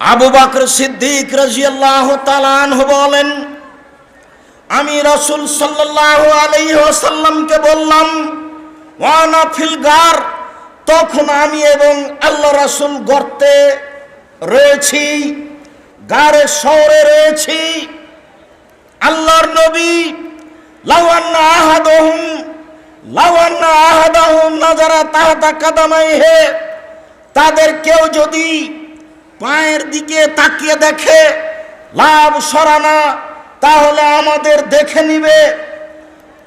আবু বকর সিদ্দিক রাজিয়াল্লাহ তালানহ বলেন, আমি রসুল সাল্লাহ ওয়াসাল্লামকে বললাম, ওয়ানা ফিল গার তখন আমি এবং আল্লাহ রাসূল গর্তে রয়েছি গারের শহরে রয়েছি। আল্লাহর নবী লাওয়ান্না আহাদহুম লাওয়ান্না আহাদাহুম নাজারা তাহাতা কাদামাইহে তাদের কেউ যদি পায়ের দিকে তাকিয়ে দেখে, লাভ সরানা তাহলে আমাদের দেখে নিবে।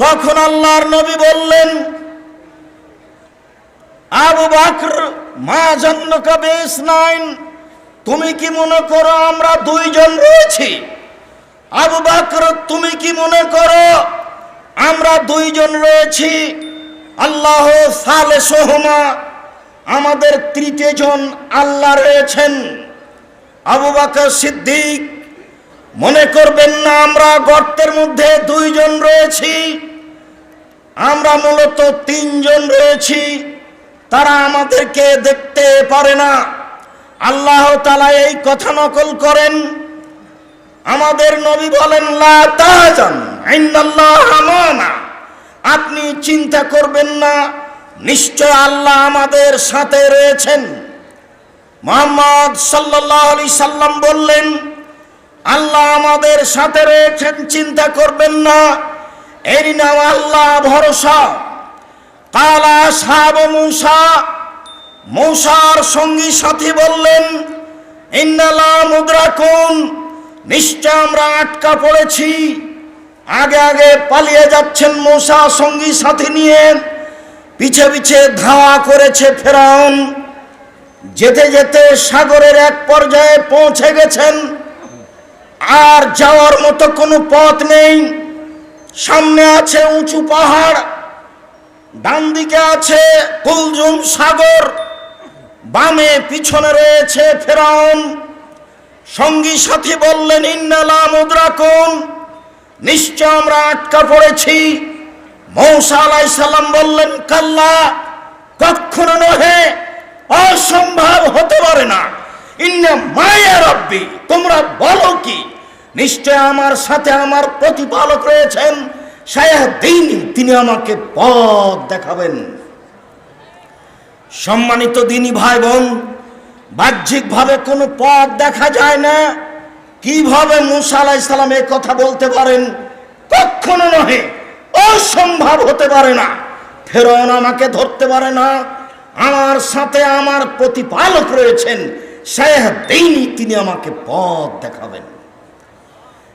তখন আল্লাহর নবী বললেন, আবু বাকর, মা জন্নকা বেশ নাইন তুমি কি মনে করো আমরা দুইজন রয়েছি? আবু বাকর, তুমি কি মনে করো আমরা দুইজন রয়েছি? আল্লাহ সালে সোহমা আমাদের তৃতীয় জন আল্লাহ রয়েছেন। আবু বাকর সিদ্দিক, মনে করবেন না আমরা গর্তের মধ্যে দুইজন রয়েছি। আমরা মূলত তিনজন রয়েছি। তারা আমাদেরকে দেখতে পারে না। আল্লাহ তালা এই কথা নকল করেন। আমাদের নবী বলেন আপনি চিন্তা করবেন না নিশ্চয় আল্লাহ আমাদের সাথে রয়েছেন। মোহাম্মদ সাল্লাল্লাহু আলাইহি সাল্লাম বললেন, আল্লাহ আমাদের সাথে রয়েছেন, চিন্তা করবেন না। এর নাম আল্লাহ ভরসা। কালা সাব মুসা, মৌসার সঙ্গী সাথী বললেন, ইন্নালা মুদ্রাকুন, নিশ্চয় আমরা আটকা পড়েছি। আগে আগে পালিয়ে যাচ্ছেন মৌসা সঙ্গী সাথী নিয়ে। পিছে পিছে ধাওয়া করেছে ফেরাউন। যেতে যেতে সাগরের এক পর্যায়ে পৌঁছে গেছেন। আর যাওয়ার মতো কোনো পথ নেই। সামনে আছে উঁচু পাহাড়, ডান দিকে আছে কুলজুম সাগর, বামে পিছনে রয়েছে ফেরাউন। সঙ্গী সাথী বললেন, ইন্নালা মুদ্রাকুন, নিশ্চয় আমরা আটকা পড়েছি। মৌসা আলাই সাল্লাম বললেন, কাল্লা, কখনো নহে, অসম্ভব হতে পারে না। ইন্না মায়া রব্বি, তোমরা বলো কি? নিশ্চয় আমার সাথে আমার প্রতিপালক রয়েছেন দিন, তিনি আমাকে পথ দেখাবেন। সম্মানিত দিনী ভাই বোন বাহ্যিকভাবে কোনো পথ দেখা যায় না। কীভাবে মুসা আলাইসালাম এই কথা বলতে পারেন? কখনো নহে। অসম্ভব হতে পারে না। ফেরন আমাকে ধরতে পারে না। আমার সাথে আমার প্রতিপালক রয়েছেন দিনই তিনি আমাকে পথ দেখাবেন।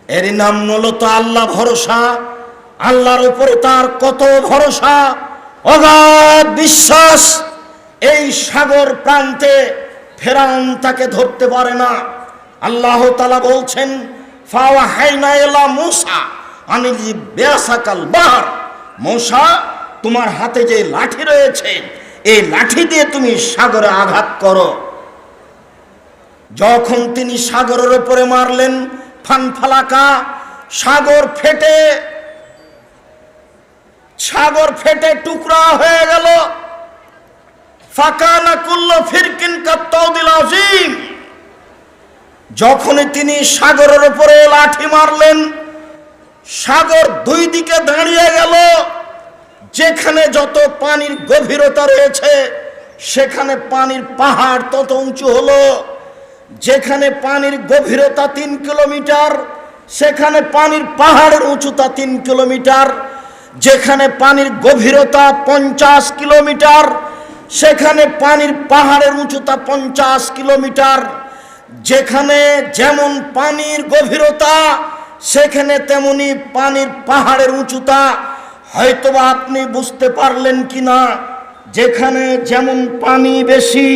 এর নাম মূলত আল্লাহ ভরসা। আল্লাহর উপরে তার কত ভরসা? অগাধ বিশ্বাস। এই সাগর প্রান্তে ফেরাউন তাকে ধরতে পারে না। আল্লাহ তালা বলছেন ফাওয়া হাইনা এলা মুসা। আনিল বেয়াসাকাল বাহার। মূসা, তোমার হাতে যে লাঠি রয়েছে, এই লাঠি দিয়ে তুমি সাগরে আঘাত করো। যখন তিনি সাগরের উপরে মারলেন, ফানফালাকা, সাগর ফেটে সাগর ফেটে টুকরা হয়ে গেল। ফাঁকা না করল ফিরকিন আজিম যখনই তিনি সাগরের উপরে লাঠি মারলেন সাগর দুই দিকে দাঁড়িয়ে গেল। যেখানে যত পানির গভীরতা রয়েছে, সেখানে পানির পাহাড় তত উঁচু হলো। যেখানে পানির গভীরতা তিন কিলোমিটার, সেখানে পানির পাহাড়ের উঁচুতা তিন কিলোমিটার। যেখানে পানির গভীরতা পঞ্চাশ কিলোমিটার, সেখানে পানির পাহাড়ের উঁচুতা পঞ্চাশ কিলোমিটার। যেখানে যেমন পানির গভীরতা সেখানে তেমনি পানির পাহাড়ের উঁচুতা। হয়তোবা আপনি বুঝতে পারলেন কি না যেখানে যেমন পানি বেশি,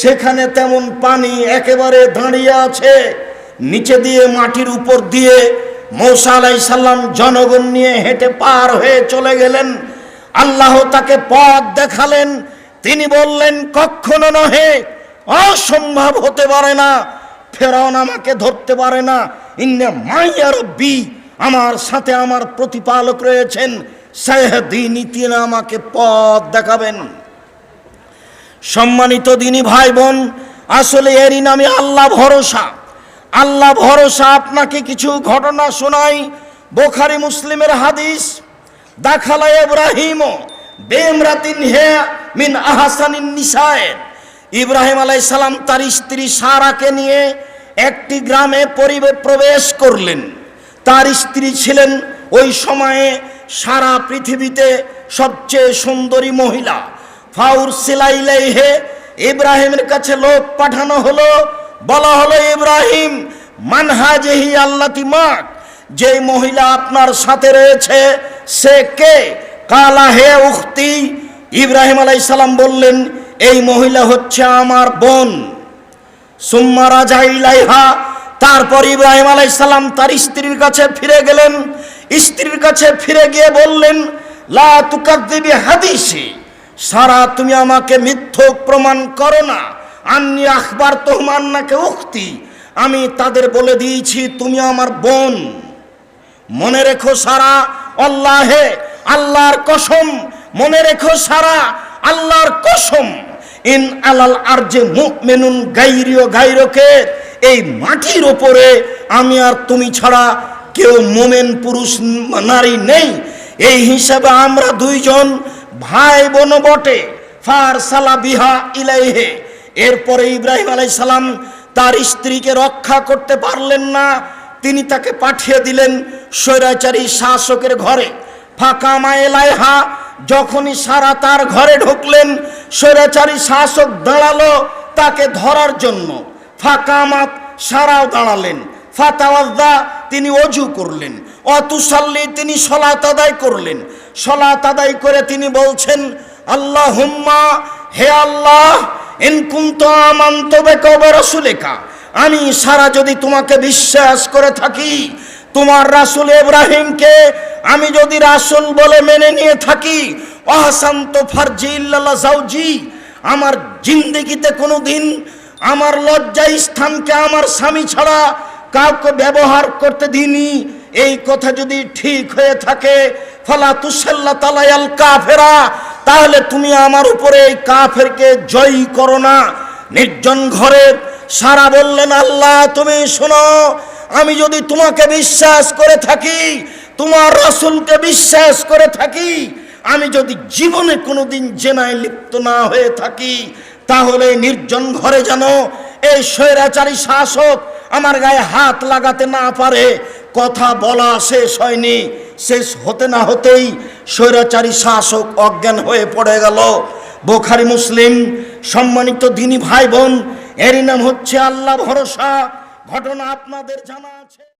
সেখানে তেমন পানি একেবারে দাঁড়িয়ে আছে, নিচে দিয়ে মাটির উপর দিয়ে। মৌসা আলাই সাল্লাম জনগণ নিয়ে হেঁটে পার হয়ে চলে গেলেন। আল্লাহ তাকে পথ দেখালেন। তিনি বললেন, কখনো নহে, অসম্ভব হতে পারে না। ফেরাউন আমাকে ধরতে পারে না। ইন্নে আমার সাথে আমার প্রতিপালক রয়েছেন। সাহেদিনী তিনি আমাকে পথ দেখাবেন। সম্মানিত দিনী ভাই বোন আসলে এরই নামে আল্লাহ ভরসা। আল্লাহ ভরসা আপনাকে কিছু ঘটনা শোনাই বোখারি মুসলিমের হাদিস। দাখালা ইব্রাহিম বেমরাতিন হে মিন আহাসানিন নিসায়ের। ইব্রাহিম আলাইহিস সালাম তার স্ত্রী সারাকে নিয়ে একটি গ্রামে পরিবে, প্রবেশ করলেন। তার স্ত্রী ছিলেন ওই সময়ে সারা পৃথিবীতে সবচেয়ে সুন্দরী মহিলা। ফাউর সিলাইলাইহে ইব্রাহিমের কাছে লোক পাঠানো হলো। বলা হলো, ইব্রাহিম, মানহাজেহি আল্লাতি মাক যে মহিলা আপনার সাথে রয়েছে, সে কে? কালা, হে উখতি। ইব্রাহিম আলাইসালাম বললেন, এই মহিলা হচ্ছে আমার বোন। সুম্মা রাজা তারপর ইব্রাহিম আলাইসাল্লাম তার স্ত্রীর কাছে ফিরে গেলেন। স্ত্রীর কাছে ফিরে গিয়ে বললেন, লা তুকাদ্দিবি হাদিসি। সারা তুমি আমাকে মিথ্যক প্রমাণ করো না। আন্নি আখবার তোহমান্নাকে উক্তি আমি তাদের বলে দিয়েছি, তুমি আমার বোন। মনে রেখো সারা, আল্লাহে, আল্লাহর কসম। মনে রেখো সারা, আল্লাহর কসম। ইন আলাল আর যে মুমিনুন গাইরিও গাইরকে, এই মাটির ওপরে আমি আর তুমি ছাড়া কেউ মোমেন পুরুষ নারী নেই। এই হিসাবে আমরা দুইজন ভাই বোন বটে। ফার সালা বিহা ইলাইহে। এরপরে ইব্রাহিম আলাইহিস সালাম তার স্ত্রীকে রক্ষা করতে পারলেন না। তিনি তাকে পাঠিয়ে দিলেন স্বৈরাচারী শাসকের ঘরে। ফাঁকা মায়েলাইহা যখনই সারা তার ঘরে ঢুকলেন, স্বৈরাচারী শাসক দাঁড়াল তাকে ধরার জন্য। ফাঁকা মাত সারাও দাঁড়ালেন। ফাতাওয়াজদা তিনি অজু করলেন। অতুসাল্লি তিনি সলাত আদায় করলেন। সলাত আদায় করে তিনি বলছেন আল্লাহ হুম্মা হে আল্লাহ ইনকুন্ত আমান্ত বেকবে রসুলেকা, আমি সারা যদি তোমাকে বিশ্বাস করে থাকি, তোমার রাসুল ইব্রাহিমকে আমি যদি রাসুল বলে মেনে নিয়ে থাকি, অহাসান্ত ফারজি ইল্লাল্লাহ জাউজি আমার জিন্দেগিতে কোনো দিন আমার লজ্জা স্থানকে আমার স্বামী ছাড়া কাউকে ব্যবহার করতে দিইনি। এই কথা যদি ঠিক হয়ে থাকে, ফলা তুসাল্লা তালায়াল কাফেরা, তাহলে তুমি আমার উপরে এই কাফেরকে জয়ী করো না। নির্জন ঘরে সারা বললেন, আল্লাহ তুমি শোনো, আমি যদি তোমাকে বিশ্বাস করে থাকি তোমার রসুলকে বিশ্বাস করে থাকি, আমি যদি জীবনে কোনোদিন জেনায় লিপ্ত না হয়ে থাকি, তাহলে নির্জন ঘরে যেন এই স্বৈরাচারী শাসক আমার গায়ে হাত লাগাতে না পারে। কথা বলা শেষ হয়নি, শেষ হতে না হতেই স্বৈরাচারী শাসক অজ্ঞান হয়ে পড়ে গেল। বোখারি মুসলিম, সম্মানিত দিনী ভাই বোন, এরই নাম হচ্ছে আল্লাহ ভরসা। ঘটনা আপনাদের জানা আছে।